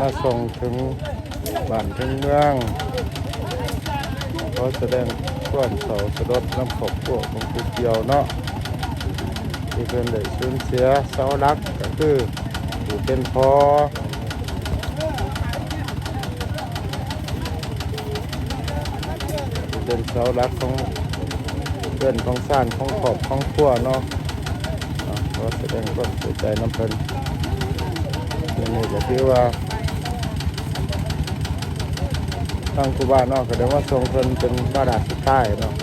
มาส่งถึงบ้านถึงเมืองขอแสดงความเศร้าสลดดน้ำขอบพวกของผู้เกี่ยวเนาะที่เพิ่นได้สูญเสียเสาหลักก็คือผู้เป็นพอเป็นเสาหลักของเพื่อนของสร้างของขอบของครัวเนาะอะขอแสดงความเสียใจน้ำเพิ่นนี่นี่ก็คือว่า ทางคูบ้าเนาะก็เดี๋ยวว่าทรงเพิ่นเป็นบ้าดาลสุดท้ายเนาะ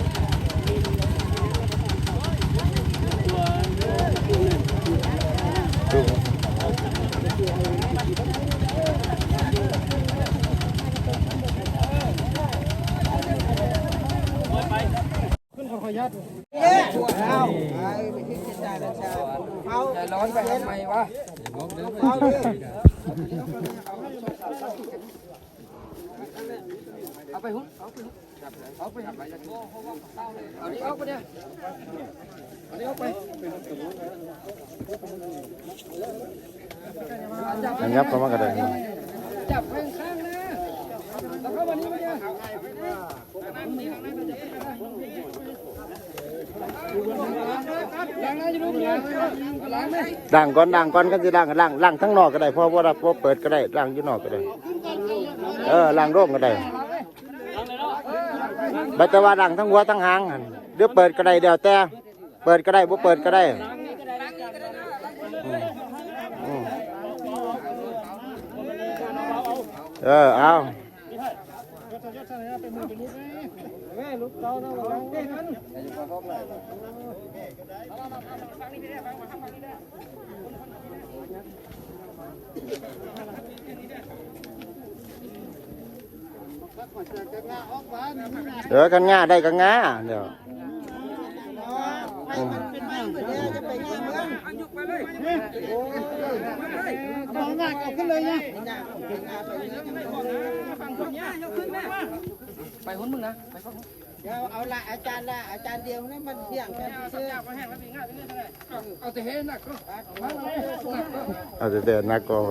ดูอันยับ เข้ามากระไดเนาะจับข้างข้านะแล้วก็วันนี้มาเนี่ยล้างนะจะรู้ไหมล้างไหมล่างก่อนล่างก่อนก็สิล่างก็ล่างล่างทั้งนอกก็ได้เพราะว่าเราบ่เปิดก็ได้ล่างอยู่นอกก็ได้ เออล่างร่มก็ได้บัต่ว่าล่างทั้งหัวทั้งหางเดี๋ยวเปิดก็ได้เดี๋ยวแต่เปิดก็ได้บ่เปิดก็ได้เออเอาเรา เดี๋ยวกันง่าได้กันง่าเดี๋ยวอืมองหน้าเอาขึ้นเลยนะไปหุ้นมึงนะไปฟังเดี๋ยวเอาละอาจารย์ละอาจารย์เดียวนี่มันเที่ยงกันเชื่อเอาแต่เฮ้หนักก็เอาแต่เดี๋ยวนักก็ไป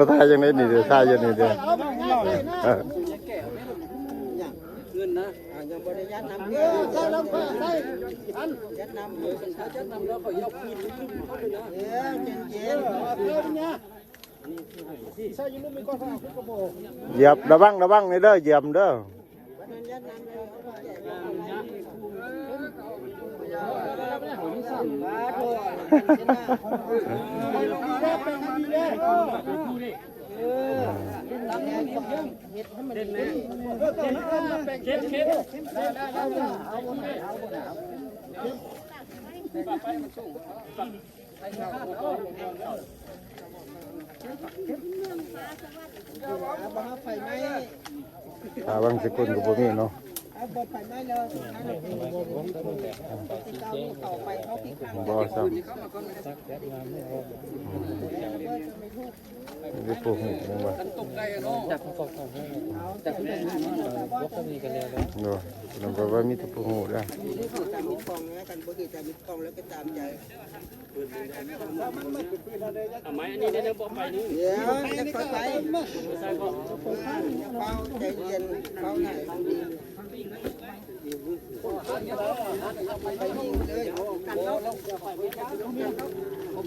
าทายยังไงนี่เดี๋ยวทายยังนี่เดี๋ยวเออเงินนะยังบริยัตินำเยอะใช่ลำบากใช่อันยัดนำเยอะถ้าจะนำแล้วเขายกคืนขึ้นเข้าไปนะเย็นเย็นเหยียบระวังระวังนี่เด้อเหยียบเด้อ ยัดนำเลย บาไฟไหมตาวังสกุลกับผมนี่เนาะเอาระ บบไฟไหม้เลยที่เก้าลูกต่อไปเขาที่ข้างบ่ซ้ำ นี่ปลูกหูนึงว่าตกใจเนาะจับประกอบจับที่ไหนรถก็มีกันแล้วเนาะนำก็ว่ามีแต่ปลูกหูแล้วนี่คือตามมิดกองนะกันปกติตามมิดกองแล้วก็ตามใจทำไมอันนี้ได้บอกไปนี่เดี๋ยวจะค่อยไปเฝ้าใจเย็นเฝ้าไหนไปยิงเลยกันแล้วเอาไปบ้องมันเราพ่อ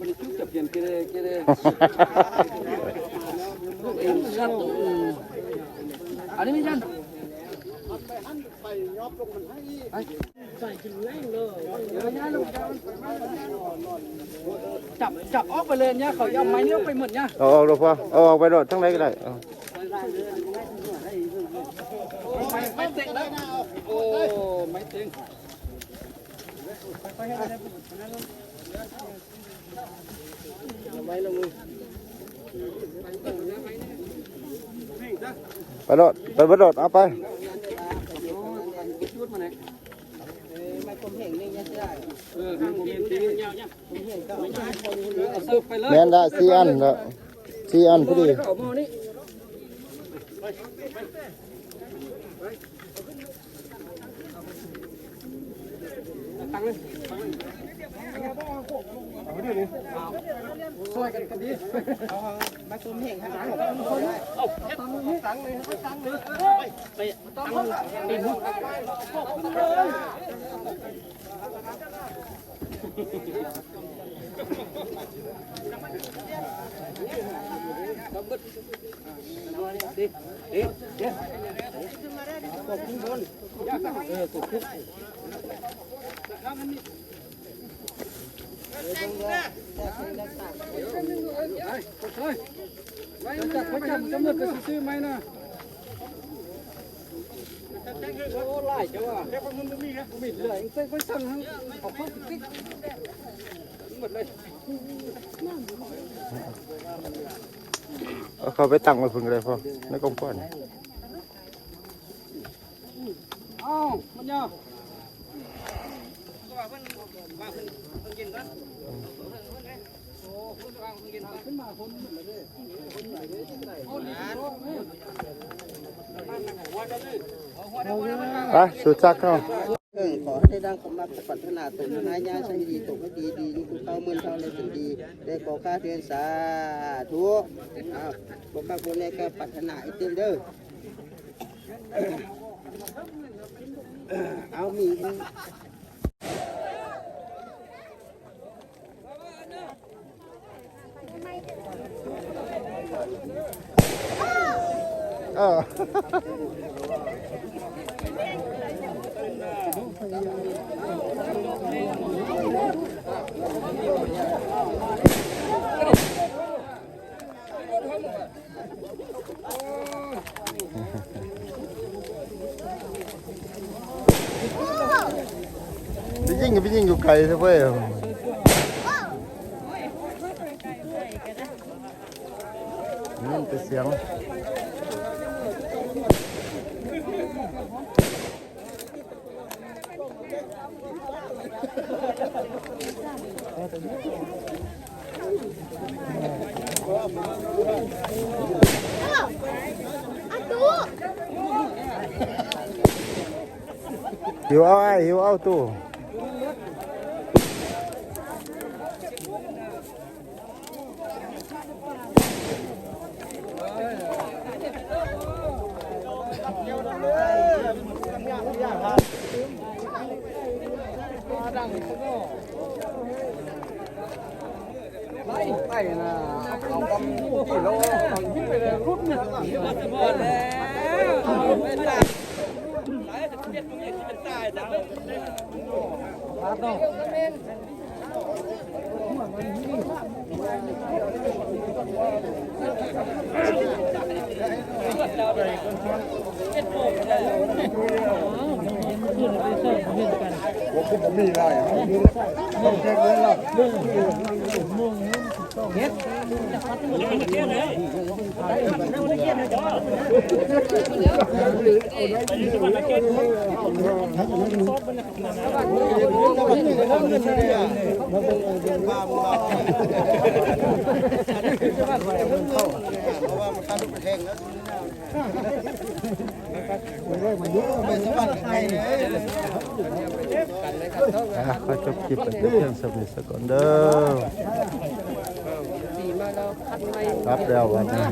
บริสุทธิ์จับยันเกเรเกเรอันนี้ไม่ยันจับจับออกไปเลยเนี่ยเขาเอาไม้นี้ไปหมดเนี่ยเอาออกเราพ่อเอาออกไปโดดทั้งไหนก็ได้เอา ไม่ไม่เต็งแล้ว โอ้ไม่เต็งไปโดดไปบ่โดดเอาไปชุดมาไหนไม่ผมเห็นนี่ยังได้เออมีเห็นเห็นยาวเนี่ยเอาเสิร์เลยช่วยกันกันดีมาผมเห็นข้างหลังเอาตั้งเลยตั้งเลยตั้งเลยไปตังตีนหัวไม่จับไม่จับกำหนดไปซื้อไหมนะโอ้ไล่จ้าว่ะแค่คนมึงมีนเหลือเองเส้นคน สั่งทั้งออกข้าวติ๊กหมดเลยเอาเขาไปตั้งไว้พึ่งเลยพ่อในกองก้อนอ้ามันยาว ไปสุดจักเข้าเออขอให้ดังสมบัติปรารถนาตนนายาใช้ดีตกให้ดีดียิ่งคุณเข้าเมืองเข้าเลยถึงดีได้ขอข้าเทียนสาธุอ้าวบอกข้าคนในก็ปรารถนาไอเต็มเด้อเอามี เออไปยิงก็ไปยิงอยู่ ไกลซะเว้ยนี่มันเป็นเสียงหิวเอาไอ้หิวเอาตู้ไล่ไปนะเอากำกี่โลยิ่งไปเลยรุ่นเนี่ยหมดแล้วไม่ตายตายจะเจ็บตรงนี้ที่เป็นตายแต่ครับน้อง ที่ผมมีได้ต้องแค่นี้ละเพราะว่ามันตั้งทุกแห่งแล้ว อ่ขอจะคิปเป็นเพียงสำเร็จสักก่อนเด้อรับแล้ววันนี้